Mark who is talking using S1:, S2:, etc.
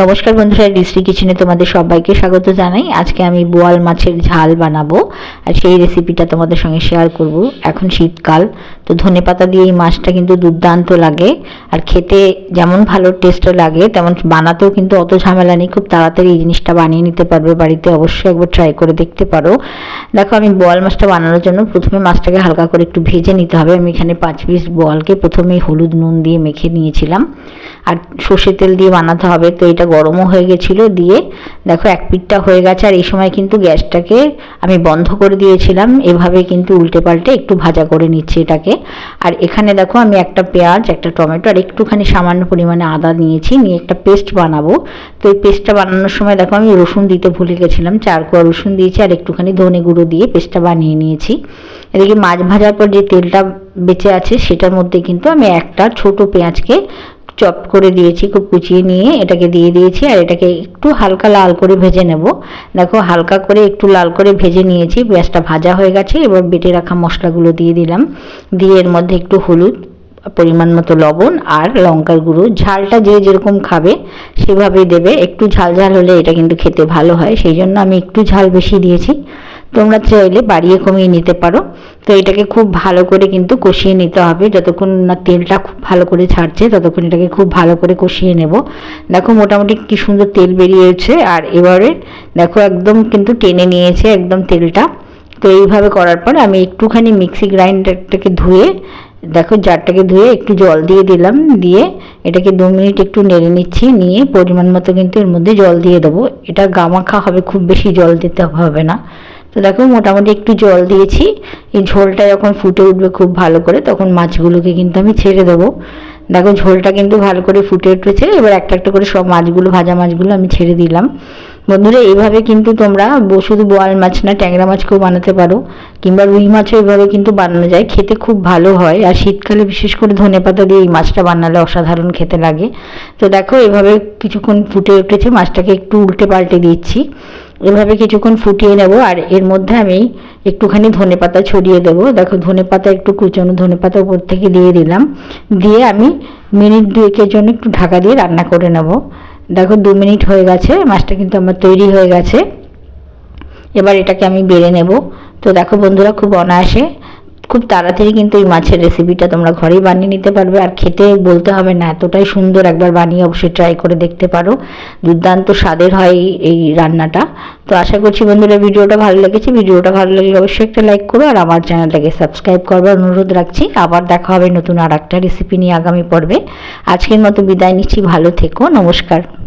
S1: নমস্কার বন্ধুরা ডিস্ট্রিক্ট কিচেনে তোমাদের সবাইকে স্বাগত জানাই। আজকে আমি বোয়াল মাছের ঝাল বানাবো আর সেই রেসিপিটা তোমাদের সঙ্গে শেয়ার করব। এখন শীতকাল, তো ধনে পাতা দিয়ে এই মাছটা কিন্তু দুর্দান্ত লাগে। আর খেতে যেমন ভালো টেস্টও লাগে, তেমন বানাতেও কিন্তু অত ঝামেলা নেই। খুব তাড়াতাড়ি এই জিনিসটা বানিয়ে নিতে পারবে, বাড়িতে অবশ্যই একবার ট্রাই করে দেখতে পারো। দেখো, আমি বোয়াল মাছটা বানানোর জন্য প্রথমে মাছটাকে হালকা করে একটু ভেজে নিতে হবে। আমি এখানে পাঁচ পিস বোয়ালকে প্রথমেই হলুদ নুন দিয়ে মেখে নিয়েছিলাম। আর সর্ষে তেল দিয়ে বানাতে হবে। তো এটা গরমও হয়ে গেছিল, দিয়ে দেখো এক পিঠটা হয়ে গেছে। আর এই সময় কিন্তু গ্যাসটাকে আমি বন্ধ করে দিয়েছিলাম। এভাবে কিন্তু উল্টে পাল্টে একটু ভাজা করে নিচ্ছি এটাকে। আর এখানে দেখো আমি একটা পেঁয়াজ, একটা টমেটো আর একটুখানি সামান্য পরিমাণে আদা নিয়েছি। নিয়ে একটা পেস্ট বানাবো। তো এই পেস্টটা বানানোর সময় দেখো আমি রসুন দিতে ভুলে গেছিলাম। চার কোয়া রসুন দিয়েছি আর একটুখানি ধনে গুঁড়ো দিয়ে পেস্টটা বানিয়ে নিয়েছি। এদিকে মাছ ভাজার পর যে তেলটা বেঁচে আছে, সেটার মধ্যে কিন্তু আমি একটা ছোট পেঁয়াজকে চপ করে দিয়েছি, খুব কুচিয়ে নিয়ে এটাকে দিয়ে দিয়েছি আর এটাকে একটু হালকা লাল করে ভেজে নেব। দেখো হালকা করে একটু লাল করে ভেজে নিয়েছি, পেঁয়াজটা ভাজা হয়ে গেছে, এবার বেটে রাখা মশলাগুলো দিয়ে দিলাম। দিয়ে এর মধ্যে একটু হলুদ পরিমাণ মতো লবণ আর লঙ্কার গুঁড়ো। ঝালটা যে যেরকম খাবে সেভাবেই দেবে। একটু ঝাল ঝাল হলে এটা কিন্তু খেতে ভালো হয়, সেই জন্য আমি একটু ঝাল বেশি দিয়েছি। তোমরা চাইলে বাড়িয়ে কমিয়ে নিতে পারো। তো এটাকে খুব ভালো করে কিন্তু কষিয়ে নিতে হবে। যতক্ষণ না তেলটা খুব ভালো করে ছাড়ছে, ততক্ষণ এটাকে খুব ভালো করে কষিয়ে নেব। দেখো মোটামুটি কি সুন্দর তেল বেরিয়েছে। আর এবারে দেখো একদম কিন্তু টেনে নিয়েছে একদম তেলটা। তো এইভাবে করার পর আমি একটুখানি মিক্সি গ্রাইন্ডারটাকে ধুয়ে, দেখো জারটাকে ধুয়ে একটু জল দিয়ে দিলাম। দিয়ে এটাকে দু মিনিট একটু নেড়ে নিচ্ছি। নিয়ে পরিমাণ মতো কিন্তু এর মধ্যে জল দিয়ে দেবো। এটা গামাখা হবে, খুব বেশি জল দিতে হবে না। তো দেখো মোটামুটি একটু জল দিয়েছি। এই ঝোলটা যখন ফুটে উঠবে খুব ভালো করে, তখন মাছগুলোকে কিন্তু আমি ছেড়ে দেবো। দেখো ঝোলটা কিন্তু ভালো করে ফুটে উঠেছে, এবার একটা একটা করে সব মাছগুলো, ভাজা মাছগুলো আমি ছেড়ে দিলাম। বন্ধুরা, এইভাবে কিন্তু তোমরা শুধু বোয়াল মাছ না, ট্যাংরা মাছকেও বানাতে পারো, কিংবা রুই মাছও এইভাবে কিন্তু বানানো যায়। খেতে খুব ভালো হয়, আর শীতকালে বিশেষ করে ধনে পাতা দিয়ে এই মাছটা বানালে অসাধারণ খেতে লাগে। তো দেখো, এভাবে কিছুক্ষণ ফুটে উঠেছে, মাছটাকে একটু উল্টে পাল্টে দিচ্ছি। এভাবে কিছুক্ষণ ফুটিয়ে নেব, আর এর মধ্যে আমি একটুখানি ধনে পাতা ছড়িয়ে দেবো। দেখো, ধনে পাতা একটু কুচনো, ধনে পাতা উপর থেকে দিয়ে দিলাম। দিয়ে আমি মিনিট দুয়েকের জন্য একটু ঢাকা দিয়ে রান্না করে নেব। দেখো, দু মিনিট হয়ে গেছে, মাছটা কিন্তু আমার তৈরি হয়ে গেছে। এবার এটাকে আমি বেড়ে নেব। তো দেখো, বন্ধুরা, খুব অনায়াসে খুব তাড়াতাড়ি কিন্তু এই মাছের রেসিপিটা তোমরা ঘরেই বানিয়ে নিতে পারবে। আর খেতে বলতে হবে না, এতটাই সুন্দর একবার বানিয়ে অবশ্যই ট্রাই করে দেখতে পারো। দুর্দান্ত স্বাদের হয় এই রান্নাটা। তো আশা করছি বন্ধুরা ভিডিওটা ভালো লেগেছে। ভিডিওটা ভালো লাগলে অবশ্যই একটা লাইক করো আর আমার চ্যানেলটাকে সাবস্ক্রাইব করবার অনুরোধ রাখছি। আবার দেখা হবে নতুন আর একটা রেসিপি নিয়ে আগামী পর্বে। আজকের মতো বিদায় নিচ্ছি। ভালো থেকো। নমস্কার।